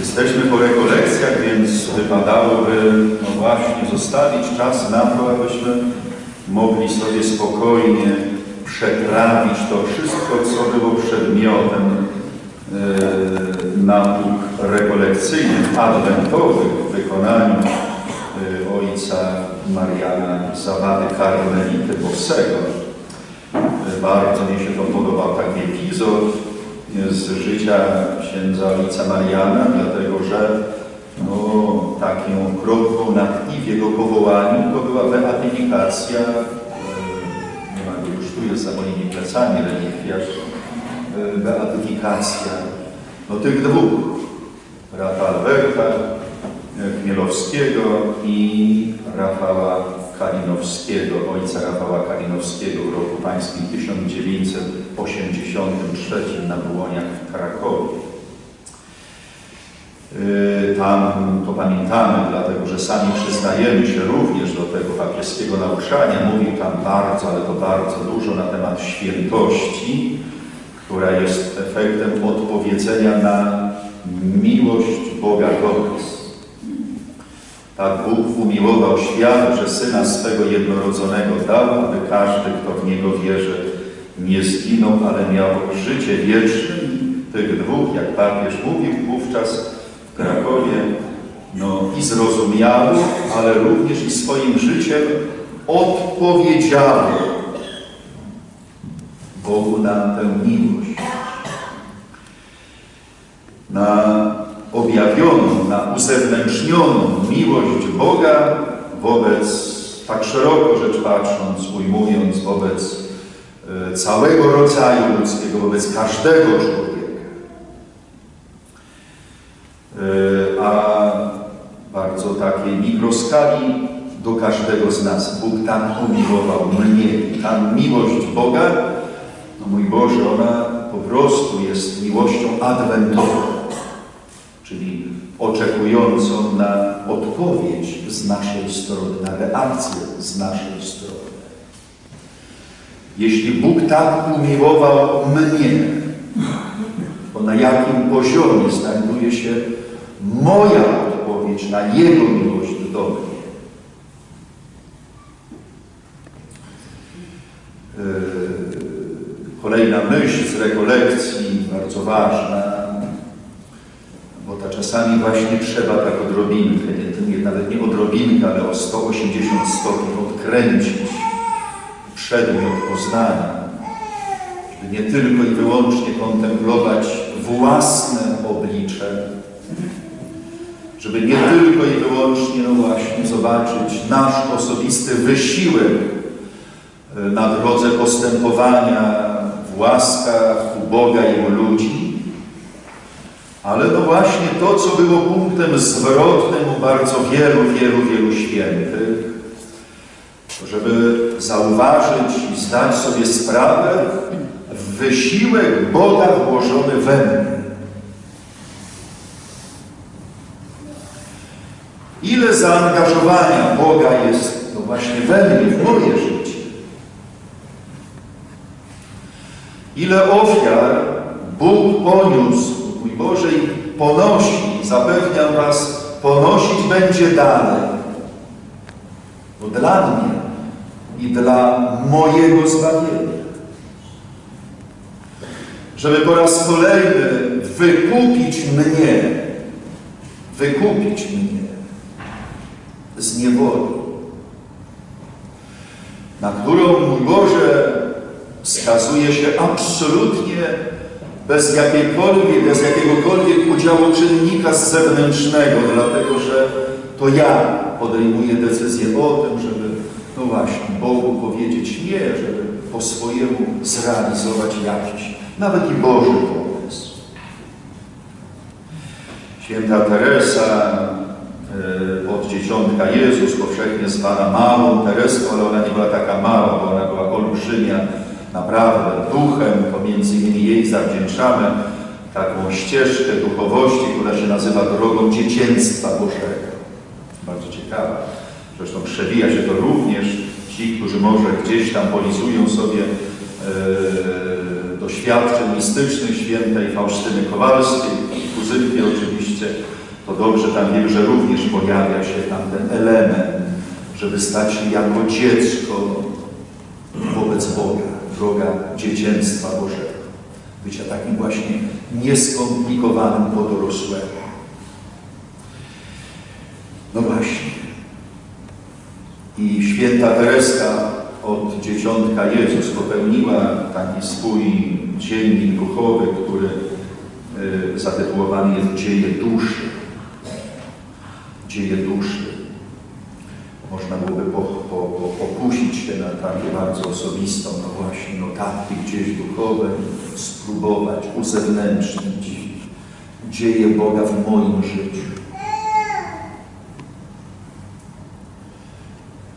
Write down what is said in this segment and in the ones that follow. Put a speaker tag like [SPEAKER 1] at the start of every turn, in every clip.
[SPEAKER 1] Jesteśmy po rekolekcjach, więc wypadałoby no właśnie zostawić czas na to, abyśmy mogli sobie spokojnie przetrawić to wszystko, co było przedmiotem e, nauk rekolekcyjnych, adwentowych w wykonaniu e, ojca Mariana Zawady Karmelity Bossego. E, Bardzo mi się to podobał taki epizod z życia księdza ojca Mariana, dlatego że no, taką kropką nad i w jego powołaniu to była beatyfikacja, e, nie ma go już tu, jest za moimi plecami relikwiarz, e, beatyfikacja. No, tych dwóch, brata Alberta Chmielowskiego i Rafała Kalinowskiego, ojca Rafała Kalinowskiego w roku pańskim 1983 na Błoniach w Krakowie. Yy, Tam to pamiętamy, dlatego że sami przyznajemy się również do tego papieskiego nauczania. Mówił tam bardzo, ale to bardzo dużo na temat świętości, która jest efektem odpowiedzenia na miłość Boga nas. Tak Bóg umiłował świat, że Syna swego jednorodzonego dał, aby każdy, kto w Niego wierzy, nie zginął, ale miał życie wieczne. Tych dwóch, jak papież mówił wówczas w Krakowie, no i zrozumiało, ale również i swoim życiem odpowiedziało Bogu na tę miłość. Na objawioną, na uzewnętrznioną miłość Boga wobec, tak szeroko rzecz patrząc, ujmując, wobec e, całego rodzaju ludzkiego, wobec każdego człowieka. E, A bardzo takiej mikroskali do każdego z nas. Bóg tak umiłował mnie. I ta miłość Boga, no mój Boże, ona po prostu jest miłością adwentową oczekującą na odpowiedź z naszej strony, na reakcję z naszej strony. Jeśli Bóg tak umiłował mnie, to na jakim poziomie znajduje się moja odpowiedź na Jego miłość do mnie? Yy, Kolejna myśl z rekolekcji, bardzo ważna, czasami właśnie trzeba tak odrobinkę, nie, nawet nie odrobinkę, ale o 180 stopni odkręcić przedmiot poznania, żeby nie tylko i wyłącznie kontemplować własne oblicze, żeby nie tylko i wyłącznie, no właśnie, zobaczyć nasz osobisty wysiłek e, na drodze postępowania w łaskach u Boga i u ludzi, ale no właśnie to, co było punktem zwrotnym u bardzo wielu, wielu, wielu świętych, żeby zauważyć i zdać sobie sprawę w wysiłek Boga włożony we mnie. Ile zaangażowania Boga jest no właśnie we mnie, w moje życie. Ile ofiar Bóg poniósł mój Boże, i ponosi, zapewniam Was, ponosić będzie dalej. Bo dla mnie i dla mojego zbawienia. Żeby po raz kolejny wykupić mnie, wykupić mnie z niewoli, na którą, mój Boże, skazuje się absolutnie bez jakiejkolwiek, bez jakiegokolwiek udziału czynnika zewnętrznego, dlatego że to ja podejmuję decyzję o tym, żeby, no właśnie, Bogu powiedzieć nie, żeby po swojemu zrealizować jakiś, nawet i Boży pomysł. Święta Teresa, e, od dzieciątka Jezus, powszechnie zwana małą Tereską, ale ona nie była taka mała, bo ona była olbrzymia, naprawdę duchem, to między innymi jej zawdzięczamy taką ścieżkę duchowości, która się nazywa drogą dzieciństwa Bożego. Bardzo ciekawa. Zresztą przewija się to również ci, którzy może gdzieś tam polizują sobie e, doświadczeń mistycznych świętej Faustyny Kowalskiej, kuzynki oczywiście to dobrze tam wiem, że również pojawia się tam ten element, żeby stać się jako dziecko wobec Boga, droga dzieciństwa Bożego. Bycia takim właśnie nieskomplikowanym po. No właśnie. I święta Tereska od dzieciątka Jezus popełniła taki swój dziennik duchowy, który y, zatytułowany jest Dzieje duszy. Dzieje duszy. Można byłoby po, po, po, pokusić się na takie bardzo osobistą, no właśnie, notatki gdzieś duchowe, spróbować uzewnętrznić dzieje Boga w moim życiu.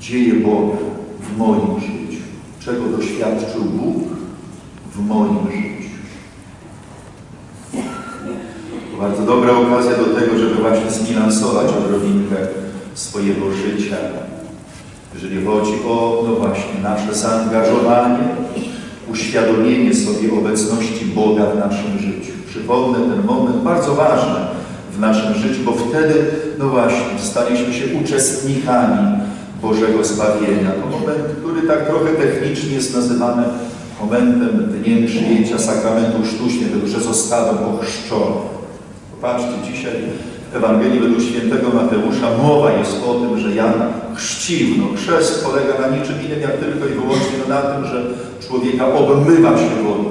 [SPEAKER 1] Dzieje Boga w moim życiu. Czego doświadczył Bóg w moim życiu. To bardzo dobra okazja do tego, żeby właśnie zbilansować odrobinkę swojego życia, jeżeli chodzi o, no właśnie, nasze zaangażowanie, uświadomienie sobie obecności Boga w naszym życiu. Przypomnę ten moment bardzo ważny w naszym życiu, bo wtedy, no właśnie, staliśmy się uczestnikami Bożego zbawienia. To moment, który tak trochę technicznie jest nazywany momentem dniem przyjęcia sakramentu Chrztu Świętego, że zostałem ochrzczony. Popatrzcie, dzisiaj Ewangelii według świętego Mateusza mowa jest o tym, że Jan chrzcił. No, chrzest polega na niczym innym, jak tylko i wyłącznie na tym, że człowieka obmywa się wodą.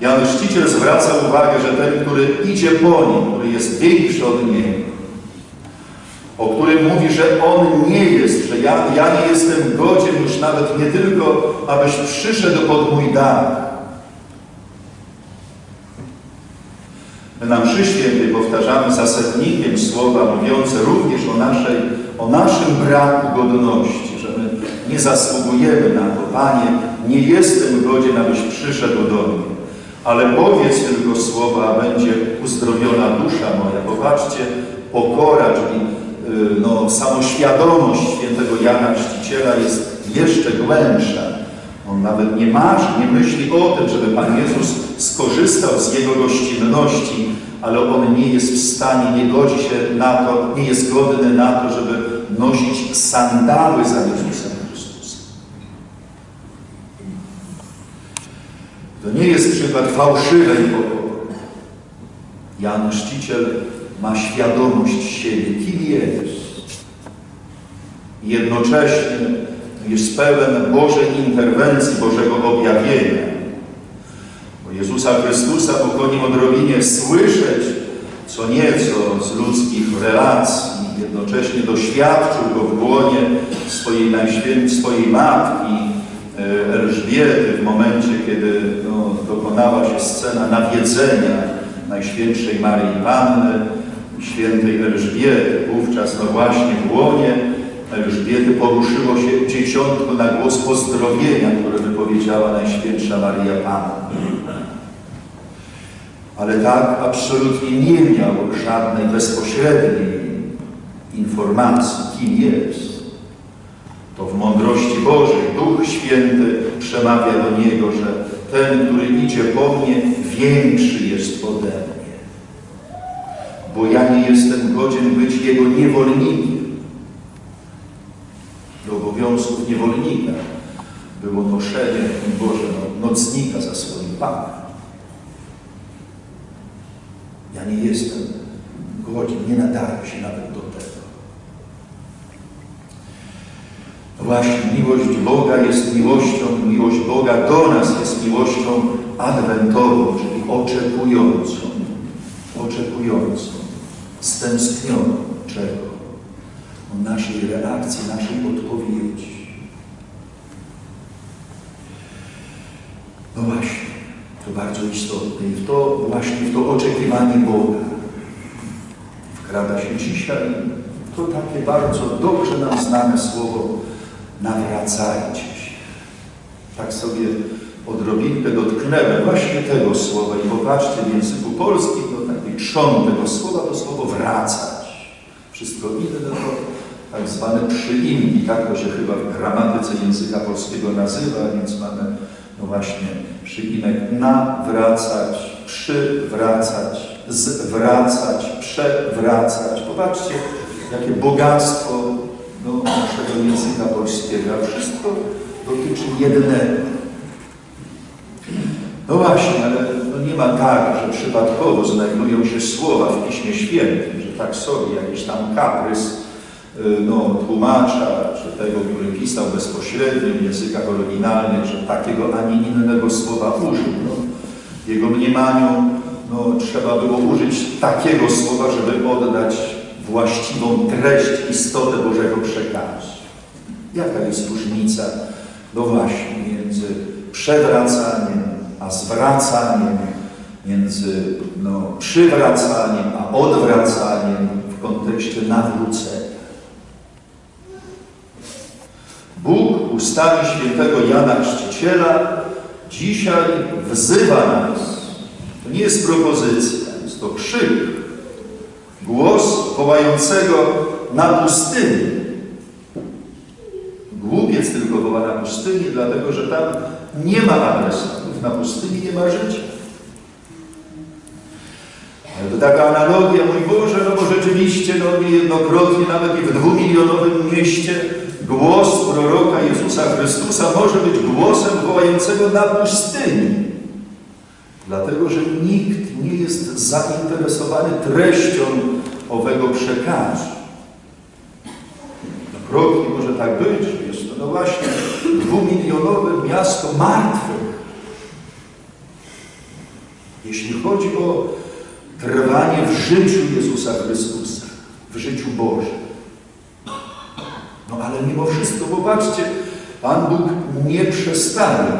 [SPEAKER 1] Jan Chrzciciel zwraca uwagę, że ten, który idzie po nim, który jest większy od niego, o którym mówi, że On nie jest, że ja, ja nie jestem godzien już nawet nie tylko, abyś przyszedł pod mój dach. My na mszy świętej powtarzamy zasadnikiem słowa mówiące również o, naszej, o naszym braku godności, że my nie zasługujemy na to. Panie, nie jestem godzien, abyś przyszedł do mnie, ale powiedz tylko słowa, a będzie uzdrowiona dusza moja. Popatrzcie, pokora, czyli Y, no, samoświadomość świętego Jana Chrzciciela jest jeszcze głębsza. On nawet nie marzy, nie myśli o tym, żeby Pan Jezus skorzystał z Jego gościnności, ale On nie jest w stanie, nie godzi się na to, nie jest godny na to, żeby nosić sandały za Jezusem Chrystusem. To nie jest przykład fałszywej pokory. Jan Chrzciciel ma świadomość siebie, kim jest. Jednocześnie jest pełen Bożej interwencji, Bożego objawienia. Bo Jezusa Chrystusa po konim odrobinie słyszeć co nieco z ludzkich relacji, jednocześnie doświadczył go w łonie swojej, swojej matki e, Elżbiety w momencie, kiedy no, dokonała się scena nawiedzenia Najświętszej Maryi Panny, świętej Elżbiety. Wówczas, no właśnie w łonie Elżbiety poruszyło się dzieciątko na głos pozdrowienia, które wypowiedziała Najświętsza Maria Panna. Ale tak absolutnie nie miał żadnej bezpośredniej informacji, kim jest. To w mądrości Bożej Duch Święty przemawia do Niego, że ten, który idzie po mnie, większy jest ode mnie bo ja nie jestem godzien być Jego niewolnikiem. Do niewolnika było noszenie, Boże, no, nocnika za swoim Panem. Ja nie jestem godzien, nie nadaję się nawet do tego. Właśnie, miłość Boga jest miłością, miłość Boga do nas jest miłością adwentową, czyli oczekującą. Oczekującą stęskniono czego? O naszej reakcji, naszej odpowiedzi. No właśnie, to bardzo istotne i w to właśnie w to oczekiwanie Boga wkrada się dzisiaj to takie bardzo dobrze nam znane słowo nawracajcie się. Tak sobie odrobinkę dotknęłem właśnie tego słowa i popatrzcie w języku polskim, to taki trzon tego słowa to słowo wracać. Wszystko inne to tak zwane przyimki, tak to się chyba w gramatyce języka polskiego nazywa, więc mamy no właśnie przyimek nawracać, przywracać, zwracać, przewracać. Popatrzcie, jakie bogactwo no, naszego języka polskiego. Wszystko dotyczy jednego. No właśnie, ale no nie ma tak, że przypadkowo znajdują się słowa w Piśmie Świętym, że tak sobie jakiś tam kaprys no, tłumacza, czy tego, który pisał bezpośrednio w językach oryginalnych, że takiego ani innego słowa użył. No, w jego mniemaniu no, trzeba było użyć takiego słowa, żeby oddać właściwą treść, istotę Bożego przekazu. Jaka jest różnica, no właśnie, między przewracaniem a zwracaniem, między no, przywracaniem a odwracaniem w kontekście nawrócenia. Bóg ustami świętego Jana Chrzciciela dzisiaj wzywa nas. To nie jest propozycja, jest to krzyk. Głos wołającego na pustyni. Głupiec tylko woła na pustyni, dlatego że tam nie ma adresatów. Na pustyni nie ma życia. Ale to taka analogia, mój Boże, no bo rzeczywiście, no niejednokrotnie, nawet i w dwumilionowym mieście głos proroka Jezusa Chrystusa może być głosem wołającego na pustyni. Dlatego, że nikt nie jest zainteresowany treścią owego przekazu. Kroknie może tak być, jest to no właśnie dwumilionowe miasto martwych. Jeśli chodzi o trwanie w życiu Jezusa Chrystusa, w życiu Bożym. Ale mimo wszystko, popatrzcie, Pan Bóg nie przestaje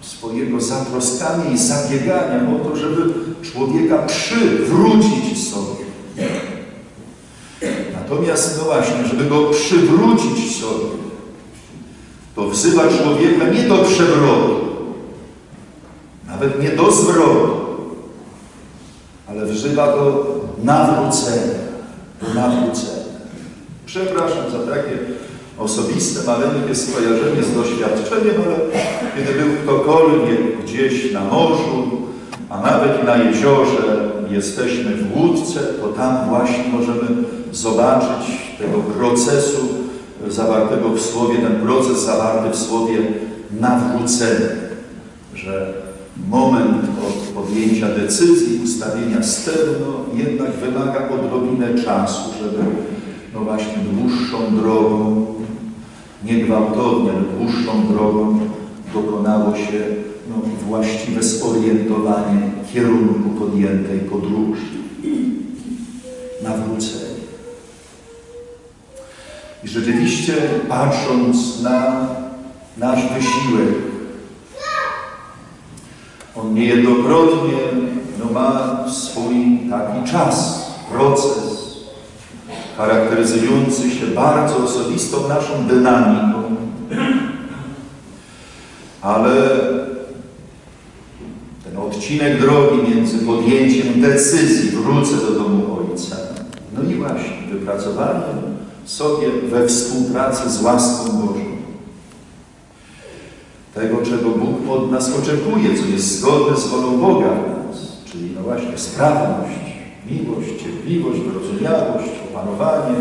[SPEAKER 1] swojego zatroskania i zabiegania o to, żeby człowieka przywrócić sobie. Natomiast, no właśnie, żeby go przywrócić sobie, to wzywa człowieka nie do przewrotu, nawet nie do zwrotu, ale wzywa go nawrócenia, do nawrócenia. Przepraszam za takie osobiste, maleńkie skojarzenie z doświadczeniem, ale kiedy był ktokolwiek gdzieś na morzu, a nawet na jeziorze, jesteśmy w łódce, to tam właśnie możemy zobaczyć tego procesu zawartego w Słowie, ten proces zawarty w Słowie nawrócenia, że moment od podjęcia decyzji, ustawienia steru, no, jednak wymaga odrobinę czasu, żeby no właśnie dłuższą drogą, nie gwałtownie, ale dłuższą drogą dokonało się no, właściwe zorientowanie kierunku podjętej podróży. Nawrócenie. I rzeczywiście patrząc na nasz wysiłek, on niejednokrotnie no, ma swój taki czas, proces, charakteryzujący się bardzo osobistą naszą dynamiką. Ale ten odcinek drogi między podjęciem decyzji, wrócę do domu Ojca, no i właśnie wypracowaniem sobie we współpracy z łaską Bożą. Tego, czego Bóg od nas oczekuje, co jest zgodne z wolą Boga w nas, czyli no właśnie sprawność, miłość, cierpliwość, wyrozumiałość, opanowanie,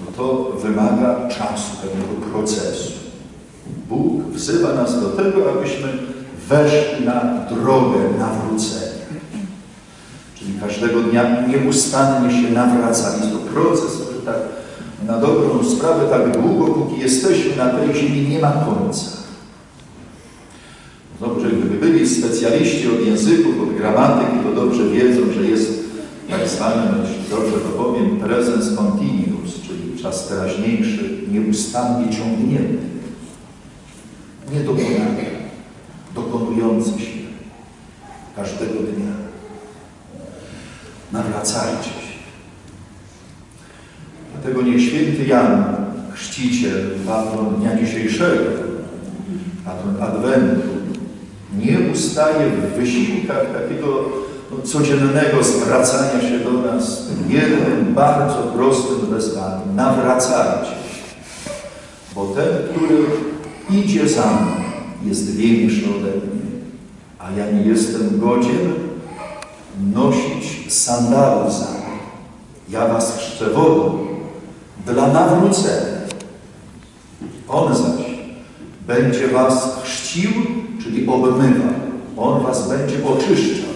[SPEAKER 1] no to wymaga czasu, pewnego procesu. Bóg wzywa nas do tego, abyśmy weszli na drogę nawrócenia. Czyli każdego dnia nieustannie się nawracali. To proces, który tak na dobrą sprawę tak długo, póki jesteśmy na tej ziemi, nie ma końca. Dobrze, gdyby byli specjaliści od języków, od gramatyki, to dobrze wiedzą, że jest tak zwany, jeśli dobrze to powiem, presens continuous, czyli czas teraźniejszy, nieustannie ciągnięty, niedokonany, dokonujący się każdego dnia. Nawracajcie się. Dlatego niech święty Jan, chrzciciel, patron dnia dzisiejszego, patron Adwentu, nie ustaje w wysiłkach takiego codziennego zwracania się do nas jednym bardzo prostym wezwaniem. Nawracajcie się. Bo ten, który idzie za mną, jest większy ode mnie, a ja nie jestem godzien nosić sandałów za mnie. Ja was chrzczę wodą dla nawrócenia. On zaś będzie was chrzcił, czyli obmywał. On was będzie oczyszczał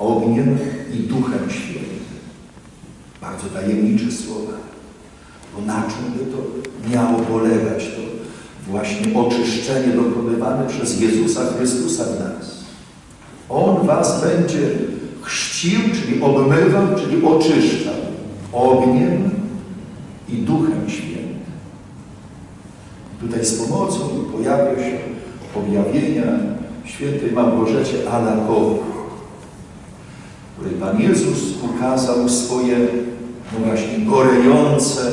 [SPEAKER 1] ogniem i duchem świętym. Bardzo tajemnicze słowa. Bo na czym by to miało polegać? To właśnie oczyszczenie dokonywane przez Jezusa Chrystusa w nas. On was będzie chrzcił, czyli obmywał, czyli oczyszczał ogniem i duchem świętym. Tutaj z pomocą pojawia się objawienia świętej Małgorzecie Alakowej, której Pan Jezus ukazał swoje, no właśnie, gorejące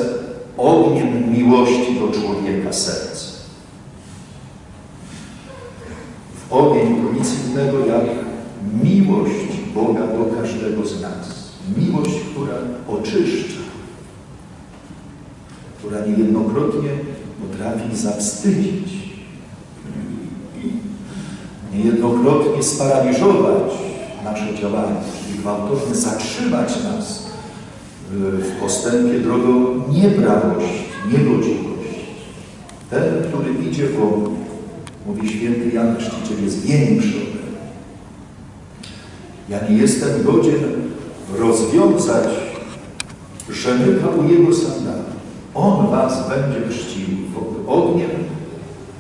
[SPEAKER 1] ogniem miłości do człowieka serce. W ogień to nic innego jak miłość Boga do każdego z nas. Miłość, która oczyszcza, która niejednokrotnie potrafi zawstydzić, niejednokrotnie sparaliżować nasze działania, czyli gwałtownie zatrzymać nas w postępie drogą nieprawości, niegodziwości. Ten, który idzie Bogu, mówi święty Jan Chrzciciel, jest większy ode mnie. Ja nie jestem godzien rozwiązać rzemyka u jego sandała. On was będzie chrzcił ogniem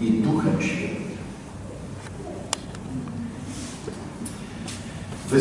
[SPEAKER 1] i duchem świętym. visitar